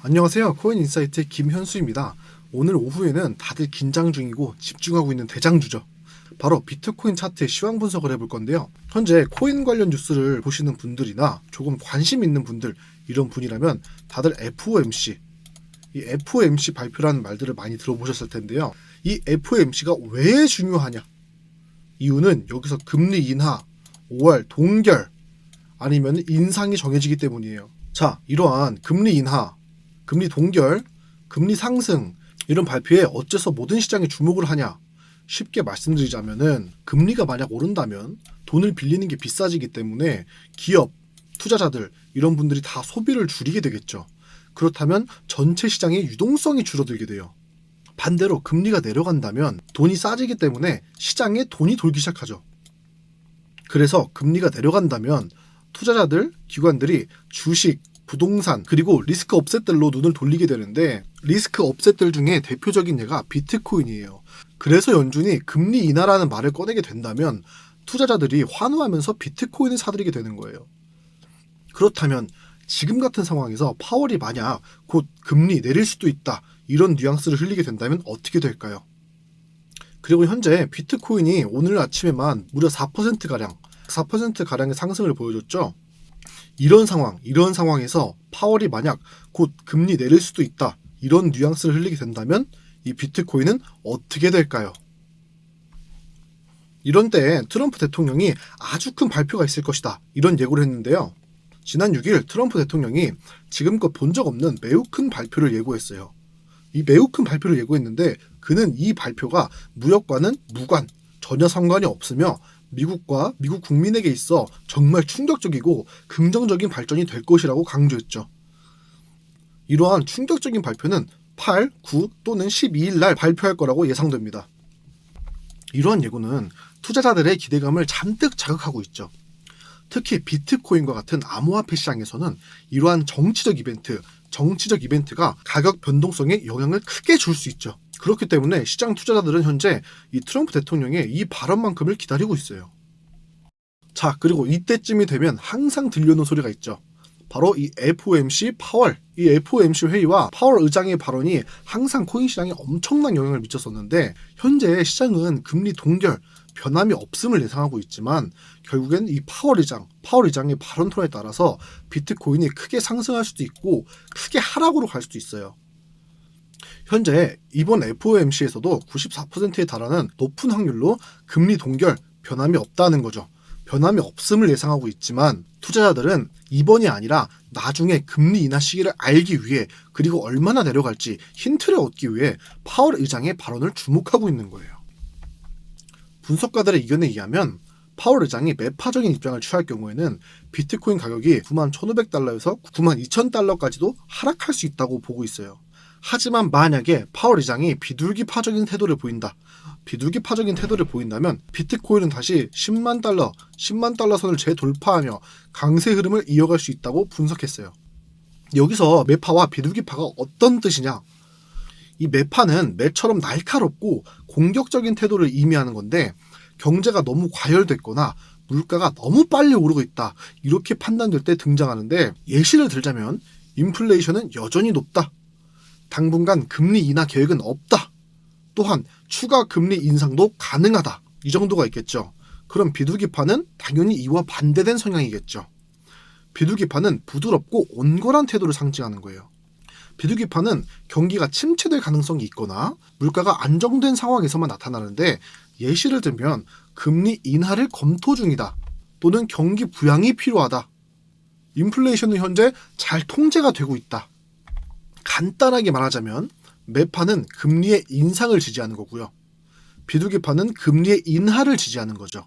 안녕하세요. 코인 인사이트의 김현수입니다. 오늘 오후에는 다들 긴장 중이고 집중하고 있는 대장주죠. 바로 비트코인 차트의 시황 분석을 해볼 건데요. 현재 코인 관련 뉴스를 보시는 분들이나 조금 관심 있는 분들 이런 분이라면 다들 FOMC 이 FOMC 발표라는 말들을 많이 들어보셨을 텐데요. 이 FOMC가 왜 중요하냐? 이유는 여기서 금리 인하, 5월 동결 아니면 인상이 정해지기 때문이에요. 자, 이러한 금리 인하, 금리 동결, 금리 상승 이런 발표에 어째서 모든 시장이 주목을 하냐? 쉽게 말씀드리자면은 금리가 만약 오른다면 돈을 빌리는 게 비싸지기 때문에 기업, 투자자들 이런 분들이 다 소비를 줄이게 되겠죠. 그렇다면 전체 시장의 유동성이 줄어들게 돼요. 반대로 금리가 내려간다면 돈이 싸지기 때문에 시장에 돈이 돌기 시작하죠. 그래서 금리가 내려간다면 투자자들, 기관들이 주식, 부동산, 그리고 리스크 업셋들로 눈을 돌리게 되는데 리스크 업셋들 중에 대표적인 예가 비트코인이에요. 그래서 연준이 금리 인하라는 말을 꺼내게 된다면 투자자들이 환호하면서 비트코인을 사들이게 되는 거예요. 그렇다면 지금 같은 상황에서 파월이 만약 곧 금리 내릴 수도 있다 이런 뉘앙스를 흘리게 된다면 어떻게 될까요? 그리고 현재 비트코인이 오늘 아침에만 무려 4%가량 4%가량의 상승을 보여줬죠. 이런 상황, 이런 상황에서 파월이 만약 곧 금리 내릴 수도 있다. 이런 뉘앙스를 흘리게 된다면 이 비트코인은 어떻게 될까요? 이런 때 트럼프 대통령이 아주 큰 발표가 있을 것이다. 이런 예고를 했는데요. 지난 6일 트럼프 대통령이 지금껏 본 적 없는 매우 큰 발표를 예고했어요. 이 매우 큰 발표를 예고했는데 그는 이 발표가 무역과는 무관, 전혀 상관이 없으며 미국과 미국 국민에게 있어 정말 충격적이고 긍정적인 발전이 될 것이라고 강조했죠. 이러한 충격적인 발표는 8, 9 또는 12일 날 발표할 거라고 예상됩니다. 이러한 예고는 투자자들의 기대감을 잔뜩 자극하고 있죠. 특히 비트코인과 같은 암호화폐 시장에서는 이러한 정치적 이벤트, 정치적 이벤트가 가격 변동성에 영향을 크게 줄 수 있죠. 그렇기 때문에 시장 투자자들은 현재 이 트럼프 대통령의 이 발언만큼을 기다리고 있어요. 자, 그리고 이때쯤이 되면 항상 들려오는 소리가 있죠. 바로 이 FOMC 파월, 이 FOMC 회의와 파월 의장의 발언이 항상 코인 시장에 엄청난 영향을 미쳤었는데 현재 시장은 금리 동결, 변함이 없음을 예상하고 있지만 결국엔 이 파월 의장, 파월 의장의 발언 톤에 따라서 비트코인이 크게 상승할 수도 있고 크게 하락으로 갈 수도 있어요. 현재 이번 FOMC에서도 94%에 달하는 높은 확률로 금리 동결 변함이 없다는 거죠. 변함이 없음을 예상하고 있지만 투자자들은 이번이 아니라 나중에 금리 인하 시기를 알기 위해 그리고 얼마나 내려갈지 힌트를 얻기 위해 파월 의장의 발언을 주목하고 있는 거예요. 분석가들의 의견에 의하면 파월 의장이 매파적인 입장을 취할 경우에는 비트코인 가격이 9만 1,500달러에서 9만 2,000달러까지도 하락할 수 있다고 보고 있어요. 하지만 만약에 파월 의장이 비둘기파적인 태도를 보인다. 비둘기파적인 태도를 보인다면 비트코인은 다시 10만 달러, 10만 달러 선을 재돌파하며 강세 흐름을 이어갈 수 있다고 분석했어요. 여기서 매파와 비둘기파가 어떤 뜻이냐? 이 매파는 매처럼 날카롭고 공격적인 태도를 의미하는 건데 경제가 너무 과열됐거나 물가가 너무 빨리 오르고 있다. 이렇게 판단될 때 등장하는데 예시를 들자면 인플레이션은 여전히 높다. 당분간 금리 인하 계획은 없다. 또한 추가 금리 인상도 가능하다. 이 정도가 있겠죠. 그럼 비둘기파는 당연히 이와 반대된 성향이겠죠. 비둘기파는 부드럽고 온건한 태도를 상징하는 거예요. 비둘기파는 경기가 침체될 가능성이 있거나 물가가 안정된 상황에서만 나타나는데 예시를 들면 금리 인하를 검토 중이다. 또는 경기 부양이 필요하다. 인플레이션은 현재 잘 통제가 되고 있다. 간단하게 말하자면 매파는 금리의 인상을 지지하는 거고요. 비둘기파는 금리의 인하를 지지하는 거죠.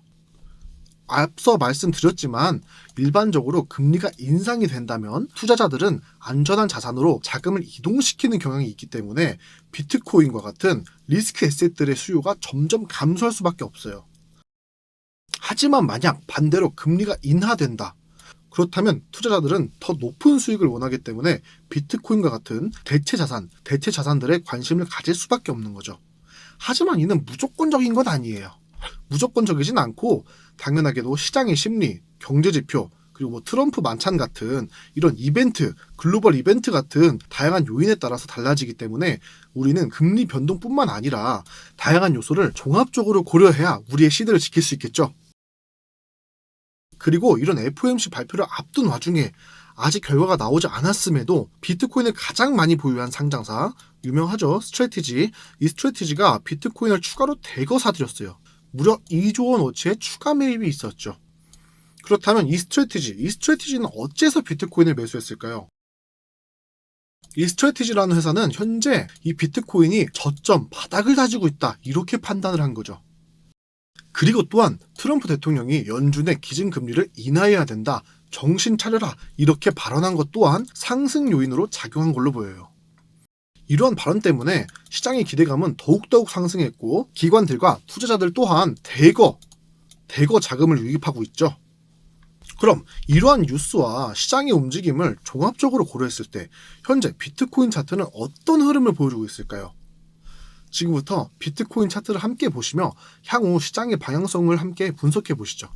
앞서 말씀드렸지만 일반적으로 금리가 인상이 된다면 투자자들은 안전한 자산으로 자금을 이동시키는 경향이 있기 때문에 비트코인과 같은 리스크 에셋들의 수요가 점점 감소할 수밖에 없어요. 하지만 만약 반대로 금리가 인하된다. 그렇다면 투자자들은 더 높은 수익을 원하기 때문에 비트코인과 같은 대체 자산, 대체 자산들에 관심을 가질 수밖에 없는 거죠. 하지만 이는 무조건적인 건 아니에요. 무조건적이진 않고 당연하게도 시장의 심리, 경제 지표, 그리고 뭐 트럼프 만찬 같은 이런 이벤트, 글로벌 이벤트 같은 다양한 요인에 따라서 달라지기 때문에 우리는 금리 변동뿐만 아니라 다양한 요소를 종합적으로 고려해야 우리의 시대를 지킬 수 있겠죠. 그리고 이런 FOMC 발표를 앞둔 와중에 아직 결과가 나오지 않았음에도 비트코인을 가장 많이 보유한 상장사 유명하죠. 스트레티지. 이 스트레티지가 비트코인을 추가로 대거 사들였어요 무려 2조 원 어치의 추가 매입이 있었죠 그렇다면 이 스트레티지 이 스트레티지는 어째서 비트코인을 매수했을까요? 이 스트레티지라는 회사는 현재 이 비트코인이 저점 바닥을 다지고 있다 이렇게 판단을 한 거죠 그리고 또한 트럼프 대통령이 연준 의 기준금리를 인하해야 된다. 정신 차려라. 이렇게 발언한 것 또한 상승 요인으로 작용한 걸로 보여요. 이러한 발언 때문에 시장의 기대감은 더욱더욱 상승했고 기관들과 투자자들 또한 대거 대거 자금을 유입하고 있죠. 그럼 이러한 뉴스와 시장의 움직임을 종합적으로 고려했을 때 현재 비트코인 차트는 어떤 흐름을 보여주고 있을까요? 지금부터 비트코인 차트를 함께 보시며 향후 시장의 방향성을 함께 분석해 보시죠.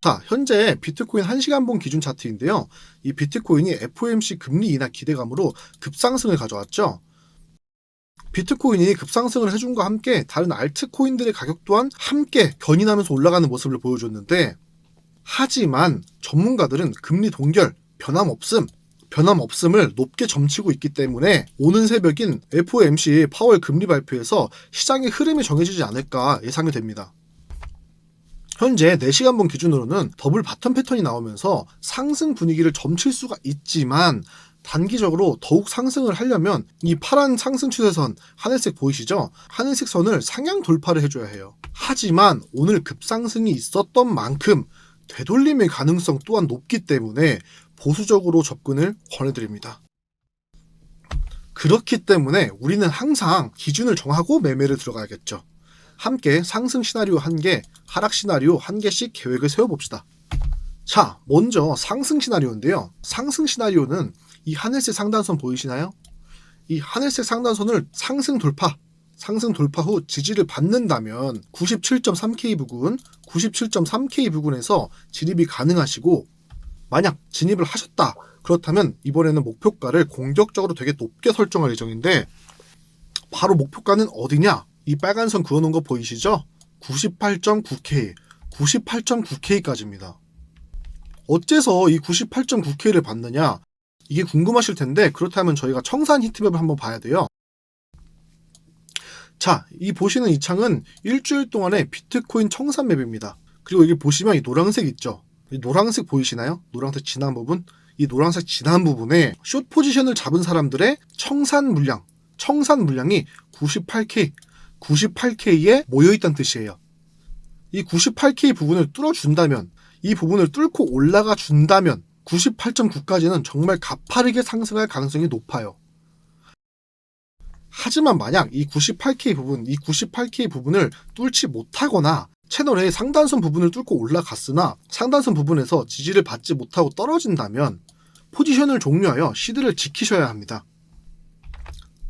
자, 현재 비트코인 1시간 봉 기준 차트인데요. 이 비트코인이 FOMC 금리 인하 기대감으로 급상승을 가져왔죠. 비트코인이 급상승을 해준과 함께 다른 알트코인들의 가격 또한 함께 견인하면서 올라가는 모습을 보여줬는데 하지만 전문가들은 금리 동결, 변함없음, 변함없음을 높게 점치고 있기 때문에 오는 새벽인 FOMC 파월 금리 발표에서 시장의 흐름이 정해지지 않을까 예상이 됩니다. 현재 4시간봉 기준으로는 더블 바텀 패턴이 나오면서 상승 분위기를 점칠 수가 있지만 단기적으로 더욱 상승을 하려면 이 파란 상승 추세선 하늘색 보이시죠? 하늘색 선을 상향 돌파를 해줘야 해요. 하지만 오늘 급상승이 있었던 만큼 되돌림의 가능성 또한 높기 때문에 보수적으로 접근을 권해드립니다. 그렇기 때문에 우리는 항상 기준을 정하고 매매를 들어가야겠죠. 함께 상승 시나리오 한 개, 하락 시나리오 한 개씩 계획을 세워봅시다. 자, 먼저 상승 시나리오인데요. 상승 시나리오는 이 하늘색 상단선 보이시나요? 이 하늘색 상단선을 상승 돌파, 상승 돌파 후 지지를 받는다면 97.3K 부근, 97.3K 부근에서 진입이 가능하시고 만약 진입을 하셨다. 그렇다면 이번에는 목표가를 공격적으로 되게 높게 설정할 예정인데 바로 목표가는 어디냐? 이 빨간 선 그어놓은 거 보이시죠? 98.9K, 98.9K까지입니다. 어째서 이 98.9K를 받느냐? 이게 궁금하실 텐데 그렇다면 저희가 청산 히트맵을 한번 봐야 돼요. 자, 이 보시는 이 창은 일주일 동안의 비트코인 청산 맵입니다. 그리고 여기 보시면 이 노란색 있죠? 이 노란색 보이시나요? 노란색 진한 부분? 이 노란색 진한 부분에 숏 포지션을 잡은 사람들의 청산 물량, 청산 물량이 98K, 98K에 모여있다는 뜻이에요. 이 98K 부분을 뚫어준다면, 이 부분을 뚫고 올라가 준다면, 98.9까지는 정말 가파르게 상승할 가능성이 높아요. 하지만 만약 이 98K 부분, 이 98K 부분을 뚫지 못하거나 채널의 상단선 부분을 뚫고 올라갔으나 상단선 부분에서 지지를 받지 못하고 떨어진다면 포지션을 종료하여 시드를 지키셔야 합니다.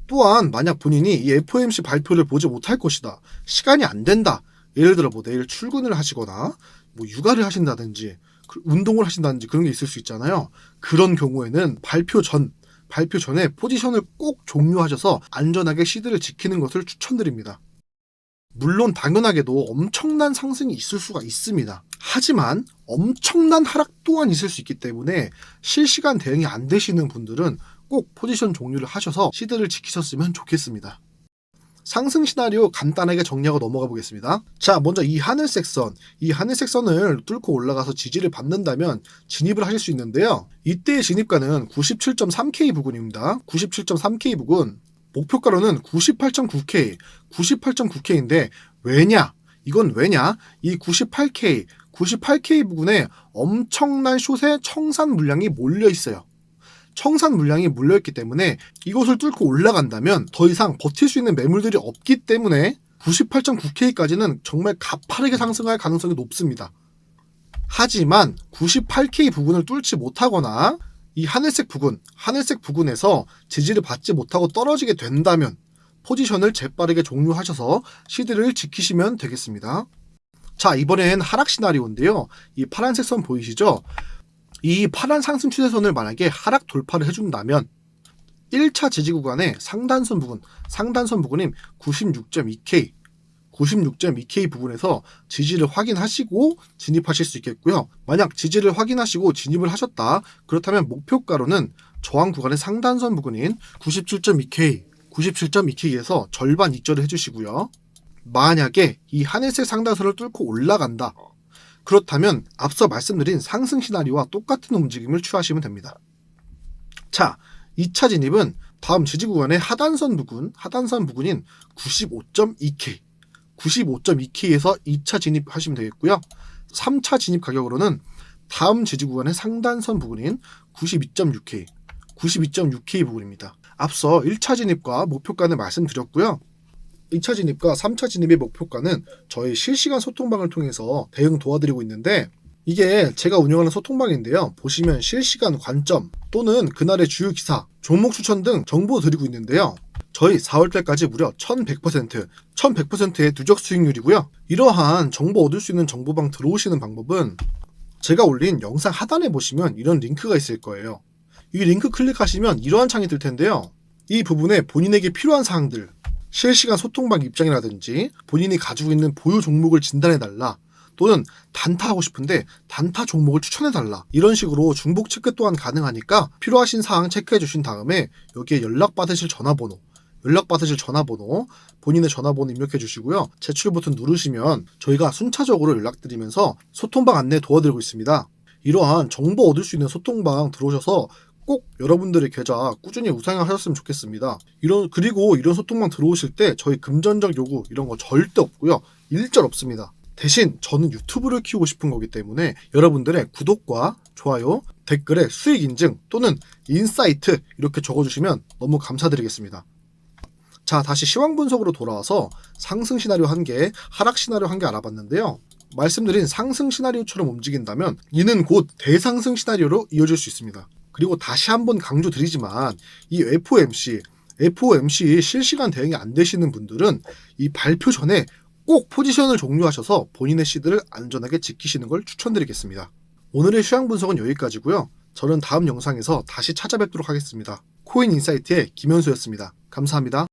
또한 만약 본인이 이 FOMC 발표를 보지 못할 것이다. 시간이 안 된다. 예를 들어 뭐 내일 출근을 하시거나 뭐 육아를 하신다든지 그 운동을 하신다든지 그런 게 있을 수 있잖아요. 그런 경우에는 발표 전 발표 전에 포지션을 꼭 종료하셔서 안전하게 시드를 지키는 것을 추천드립니다. 물론 당연하게도 엄청난 상승이 있을 수가 있습니다. 하지만 엄청난 하락 또한 있을 수 있기 때문에 실시간 대응이 안 되시는 분들은 꼭 포지션 종료를 하셔서 시드를 지키셨으면 좋겠습니다. 상승 시나리오 간단하게 정리하고 넘어가 보겠습니다. 자, 먼저 이 하늘색 선, 이 하늘색 선을 뚫고 올라가서 지지를 받는다면 진입을 하실 수 있는데요. 이때의 진입가는 97.3K 부근입니다. 97.3K 부근. 목표가로는 98.9K, 98.9K인데 왜냐? 이건 왜냐? 이 98K, 98K 부근에 엄청난 숏의 청산 물량이 몰려 있어요. 청산 물량이 몰려있기 때문에 이것을 뚫고 올라간다면 더 이상 버틸 수 있는 매물들이 없기 때문에 98.9K까지는 정말 가파르게 상승할 가능성이 높습니다. 하지만 98K 부분을 뚫지 못하거나 이 하늘색 부분, 하늘색 부분에서 지지를 받지 못하고 떨어지게 된다면 포지션을 재빠르게 종료하셔서 시드를 지키시면 되겠습니다. 자, 이번엔 하락 시나리오인데요. 이 파란색 선 보이시죠? 이 파란 상승 추세선을 만약에 하락 돌파를 해준다면 1차 지지 구간의 상단선 부분, 상단선 부분인 96.2K, 96.2K 부분에서 지지를 확인하시고 진입하실 수 있겠고요. 만약 지지를 확인하시고 진입을 하셨다. 그렇다면 목표가로는 저항 구간의 상단선 부근인 97.2K, 97.2K에서 절반 익절을 해주시고요. 만약에 이 하늘색 상단선을 뚫고 올라간다. 그렇다면 앞서 말씀드린 상승 시나리오와 똑같은 움직임을 취하시면 됩니다. 자, 2차 진입은 다음 지지 구간의 하단선 부근, 하단선 부근인 95.2K, 95.2K에서 2차 진입하시면 되겠고요. 3차 진입 가격으로는 다음 지지 구간의 상단선 부근인 92.6K, 92.6K 부근입니다. 앞서 1차 진입과 목표가는 말씀드렸고요. 2차 진입과 3차 진입의 목표가는 저희 실시간 소통방을 통해서 대응 도와드리고 있는데 이게 제가 운영하는 소통방인데요. 보시면 실시간 관점 또는 그날의 주요 기사, 종목 추천 등 정보 드리고 있는데요. 저희 4월달까지 무려 1100%, 1100%의 누적 수익률이고요. 이러한 정보 얻을 수 있는 정보방 들어오시는 방법은 제가 올린 영상 하단에 보시면 이런 링크가 있을 거예요. 이 링크 클릭하시면 이러한 창이 뜰 텐데요. 이 부분에 본인에게 필요한 사항들, 실시간 소통방 입장이라든지 본인이 가지고 있는 보유 종목을 진단해달라 또는 단타하고 싶은데 단타 종목을 추천해달라 이런 식으로 중복 체크 또한 가능하니까 필요하신 사항 체크해 주신 다음에 여기에 연락받으실 전화번호 연락받으실 전화번호 본인의 전화번호 입력해 주시고요. 제출 버튼 누르시면 저희가 순차적으로 연락드리면서 소통방 안내 도와드리고 있습니다. 이러한 정보 얻을 수 있는 소통방 들어오셔서 꼭 여러분들의 계좌 꾸준히 우상향하셨으면 좋겠습니다. 이런 그리고 이런 소통방 들어오실 때 저희 금전적 요구 이런 거 절대 없고요. 일절 없습니다. 대신 저는 유튜브를 키우고 싶은 거기 때문에 여러분들의 구독과 좋아요, 댓글에 수익 인증 또는 인사이트 이렇게 적어주시면 너무 감사드리겠습니다. 자, 다시 시황 분석으로 돌아와서 상승 시나리오 한 개, 하락 시나리오 한 개 알아봤는데요. 말씀드린 상승 시나리오처럼 움직인다면 이는 곧 대상승 시나리오로 이어질 수 있습니다. 그리고 다시 한번 강조드리지만 이 FOMC, FOMC 실시간 대응이 안 되시는 분들은 이 발표 전에 꼭 포지션을 종료하셔서 본인의 시드를 안전하게 지키시는 걸 추천드리겠습니다. 오늘의 시황 분석은 여기까지고요. 저는 다음 영상에서 다시 찾아뵙도록 하겠습니다. 코인 인사이트의 김현수였습니다. 감사합니다.